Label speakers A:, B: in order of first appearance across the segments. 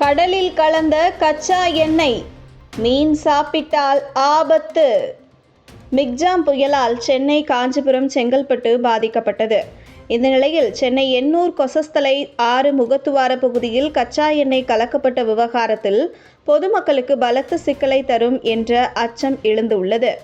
A: கடலில் கலந்த கச்சா எண்ணெய். மீன் சாப்பிட்டால் ஆபத்து. மிக்ஜாம் புயலால் சென்னை காஞ்சிபுரம் செங்கல்பட்டு பாதிக்கப்பட்டது. இந்த நிலையில் சென்னை எண்ணூர் கொசஸ்தலை ஆறு முகத்துவார பகுதியில் கச்சா எண்ணெய் கலக்கப்பட்ட விவகாரத்தில் பொதுமக்களுக்கு பலத்த சிக்கலை தரும் என்ற அச்சம் எழுந்துள்ளது.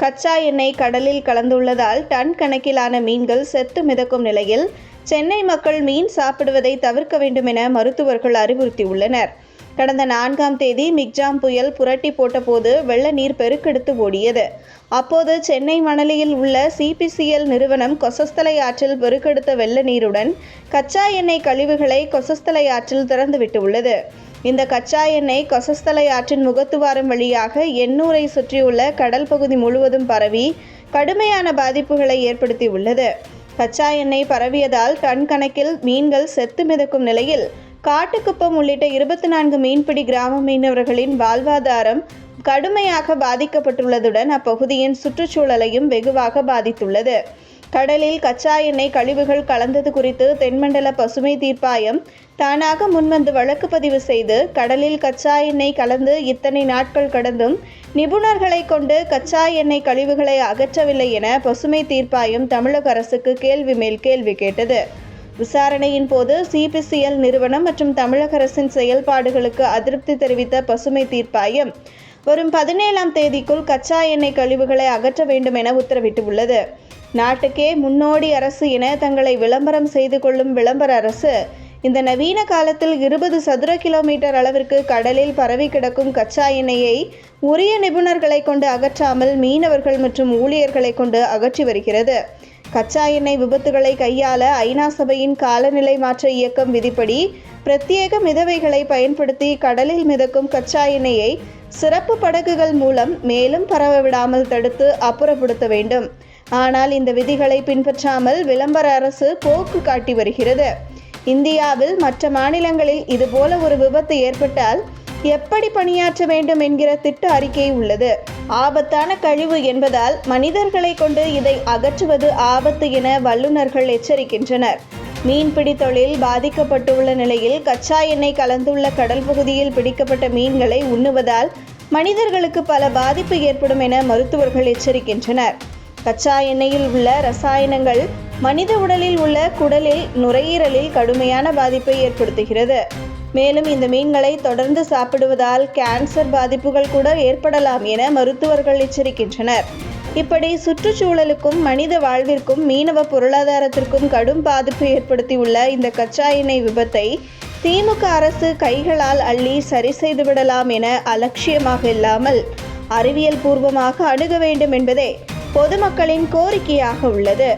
A: கச்சா எண்ணெய் கடலில் கலந்துள்ளதால் டன் கணக்கிலான மீன்கள் செத்து மிதக்கும் நிலையில் சென்னை மக்கள் மீன் சாப்பிடுவதை தவிர்க்க வேண்டும் என மருத்துவர்கள் அறிவுறுத்தியுள்ளனர். கடந்த நான்காம் தேதி மிக்ஜாம் புயல் புரட்டி போட்டபோது வெள்ள நீர் பெருக்கெடுத்து ஓடியது. அப்போது சென்னை மணலியில் உள்ள சிபிசிஎல் நிறுவனம் கொசஸ்தலை ஆற்றில் பெருக்கெடுத்த வெள்ள நீருடன் கச்சா எண்ணெய் கழிவுகளை கொசஸ்தலை ஆற்றில் திறந்துவிட்டு உள்ளது. இந்த கச்சா எண்ணெய் கொசஸ்தலை ஆற்றின் முகத்துவாரம் வழியாக எண்ணூரை சுற்றியுள்ள கடல் பகுதி முழுவதும் பரவி கடுமையான பாதிப்புகளை ஏற்படுத்தி உள்ளது கச்சா எண்ணெய் பரவியதால் டன் கணக்கில் மீன்கள் செத்து மிதக்கும் நிலையில் காட்டுக்குப்பம் உள்ளிட்ட இருபத்தி நான்கு மீன்பிடி கிராம மீனவர்களின் வாழ்வாதாரம் கடுமையாக பாதிக்கப்பட்டுள்ளதுடன் அப்பகுதியின் சுற்றுச்சூழலையும் வெகுவாக பாதித்துள்ளது. கடலில் கச்சா எண்ணெய் கழிவுகள் கலந்தது குறித்து தென்மண்டல பசுமை தீர்ப்பாயம் தானாக முன்வந்து வழக்கு பதிவு செய்து கடலில் கச்சா எண்ணெய் கலந்து இத்தனை நாட்கள் கடந்தும் நிபுணர்களை கொண்டு கச்சா எண்ணெய் கழிவுகளை அகற்றவில்லை என பசுமை தீர்ப்பாயம் தமிழக அரசுக்கு கேள்வி மேல் கேள்வி கேட்டது. விசாரணையின் போது சிபிசிஎல் நிறுவனம் மற்றும் தமிழக அரசின் செயல்பாடுகளுக்கு அதிருப்தி தெரிவித்த பசுமை தீர்ப்பாயம் வரும் பதினேழாம் தேதிக்குள் கச்சா எண்ணெய் கழிவுகளை அகற்ற வேண்டும் என உத்தரவிட்டுள்ளது. நாட்டுக்கே முன்னோடி அரசு என தங்களை விளம்பரம் செய்து கொள்ளும் விளம்பர அரசு. இந்த நவீன காலத்தில் இருபது சதுர கிலோமீட்டர் அளவிற்கு கடலில் பரவி கிடக்கும் கச்சா எண்ணெயை உரிய நிபுணர்களை கொண்டு அகற்றாமல் மீனவர்கள் மற்றும் ஊழியர்களை கொண்டு அகற்றி வருகிறது. கச்சா எண்ணெய் விபத்துகளை கையாள ஐநா சபையின் காலநிலை மாற்ற இயக்கம் விதிப்படி பிரத்யேக மிதவைகளை பயன்படுத்தி கடலில் மிதக்கும் கச்சா எண்ணெயை சிறப்பு படகுகள் மூலம் மேலும் பரவ விடாமல் தடுத்து அப்புறப்படுத்த வேண்டும். ஆனால் இந்த விதிகளை பின்பற்றாமல் விளம்பர அரசு போக்கு காட்டி வருகிறது. இந்தியாவில் மற்ற மாநிலங்களில் இதுபோல ஒரு விபத்து ஏற்பட்டால் எப்படி பணியாற்ற வேண்டும் என்கிற திட்ட அறிக்கை உள்ளது. ஆபத்தான கழிவு என்பதால் மனிதர்களை கொண்டு இதை அகற்றுவது ஆபத்து என வல்லுநர்கள் எச்சரிக்கின்றனர். மீன்பிடி தொழில் பாதிக்கப்பட்டுள்ள நிலையில் கச்சா எண்ணெய் கலந்துள்ள கடல் பகுதியில் பிடிக்கப்பட்ட மீன்களை உண்ணுவதால் மனிதர்களுக்கு பல பாதிப்பு ஏற்படும் என மருத்துவர்கள் எச்சரிக்கின்றனர். கச்சா எண்ணெயில் உள்ள ரசாயனங்கள் மனித உடலில் உள்ள குடலில் நுரையீரலில் கடுமையான பாதிப்பை ஏற்படுத்துகிறது. மேலும் இந்த மீன்களை தொடர்ந்து சாப்பிடுவதால் கேன்சர் பாதிப்புகள் கூட ஏற்படலாம் என மருத்துவர்கள் எச்சரிக்கின்றனர். இப்படி சுற்றுச்சூழலுக்கும் மனித வாழ்விற்கும் மீனவ பொருளாதாரத்திற்கும் கடும் பாதிப்பு ஏற்படுத்தியுள்ள இந்த கச்சா எண்ணெய் விபத்தை திமுக அரசு கைகளால் அள்ளி சரி செய்துவிடலாம் என அலட்சியமாக இல்லாமல் அறிவியல் பூர்வமாக அணுக வேண்டும் என்பதே பொதுமக்களின் கோரிக்கையாக உள்ளது.